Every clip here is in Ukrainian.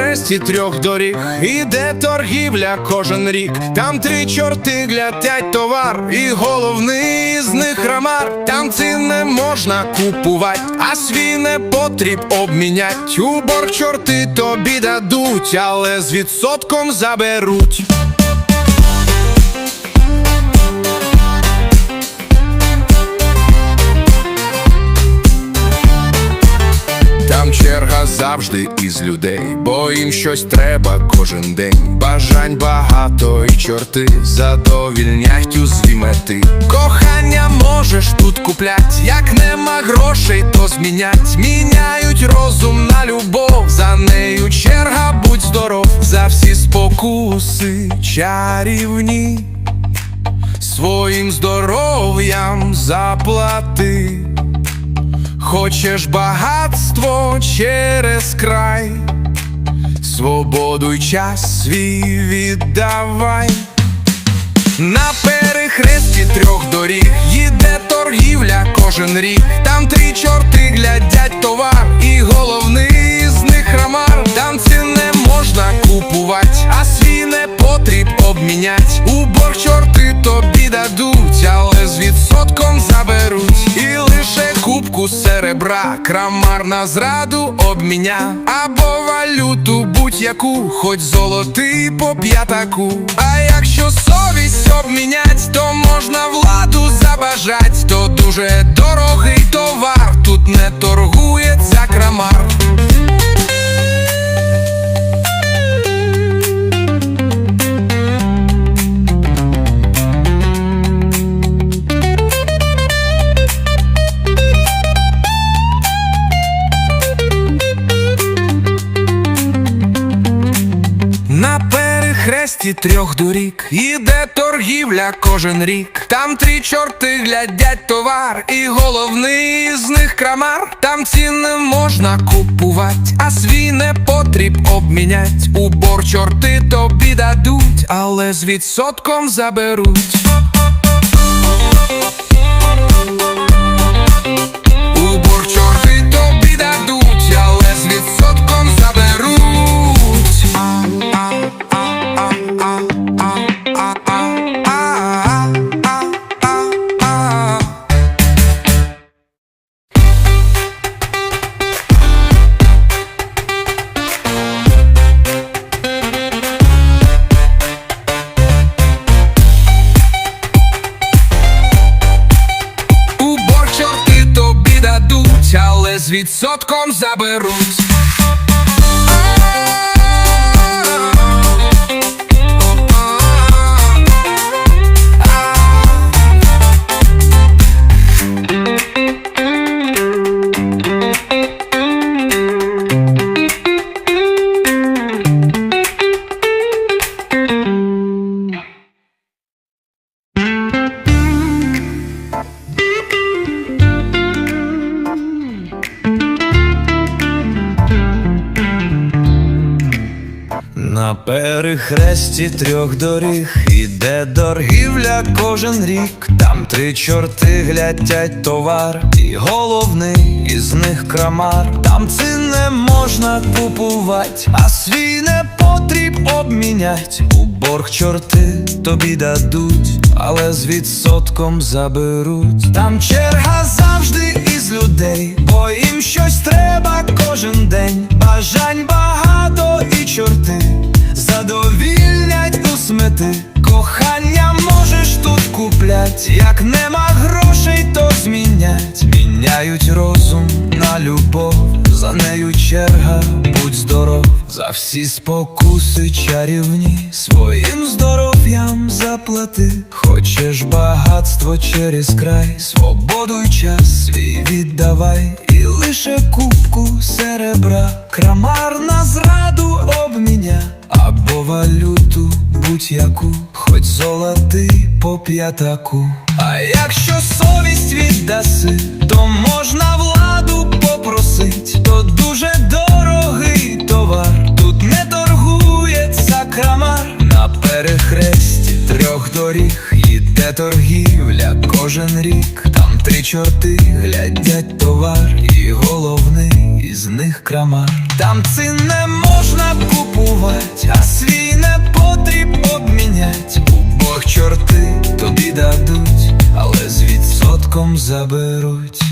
перехресті трьох доріг іде торгівля кожен рік. Там три чорти глядять товар, і головний з них рамар. Там ці не можна купувати, а свій не потріб обмінять. У борг чорти тобі дадуть, але з відсотком заберуть. Завжди із людей, бо їм щось треба кожен день. Бажань багато і чорти задовільнять у злі. Кохання можеш тут куплять, як нема грошей, то змінять. Міняють розум на любов, за нею черга, будь здоров, за всі спокуси чарівні. Своїм здоров'ям заплати. Хочеш багатство через край, свободу й час свій віддавай. На перехресті трьох доріг їде торгівля кожен рік. Там три чорти глядять товар, серебра, крамар на зраду обміня, або валюту будь-яку, хоч золотий по п'ятаку. А якщо совість обмінять, то можна владу забажать, то дуже дорогий Ті трьох дорік іде торгівля кожен рік. Там три чорти глядять товар, і головний з них крамар. Там ціни можна купувати, а свій не потріб обмінять. бор чорти тобі дадуть, але з відсотком заберуть. Відсотком заберуть. На перехресті трьох доріг іде торгівля кожен рік. Там три чорти глядять товар, і головний із них крамар. Там це не можна купувати, а свій не потріб обмінять. У борг чорти тобі дадуть, але з відсотком заберуть. Там черга завжди із людей, у. Кохання можеш тут куплять, як нема грошей, то змінять. Міняють розум на любов, за нею черга, будь здоров, за всі спокуси чарівні, своїм здоров'ям заплати. Хочеш багатство через край, свободу й час свій віддавай, і лише кубку серебра, крамар на зраду обміня, або валюту будь-яку, хоч золотий по п'ятаку. А якщо совість віддаси, то можна владу попросить, то дуже дорогий товар. Тут не торгується крамар на перехресті трьох доріг. Іде торгівля кожен рік. Там три чорти глядять товар, і головний із них крамар. Там цін не може можна купувати, а свій не потріб обмінять. У Бог чорти тобі дадуть, але з відсотком заберуть.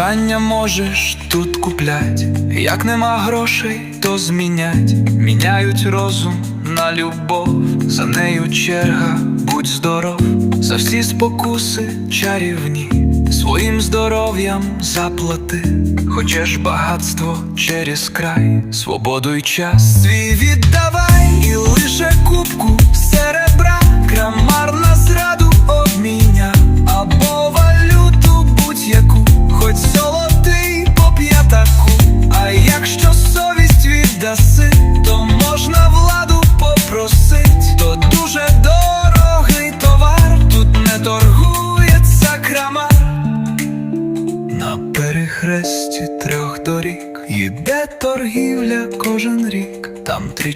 Кохання можеш тут куплять, як нема грошей, то змінять. Міняють розум на любов, за нею черга, будь здоров, за всі спокуси чарівні, своїм здоров'ям заплати. Хочеш багатство через край, свободу й час свій віддавай, і лише кубку серебра,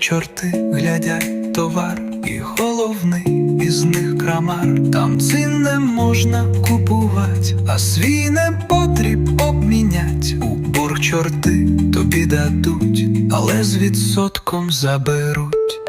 чорти глядять товар, і головний із них крамар. Там цін не можна купувати, а свій не потріб обмінять. У борг чорти тобі дадуть, але з відсотком заберуть.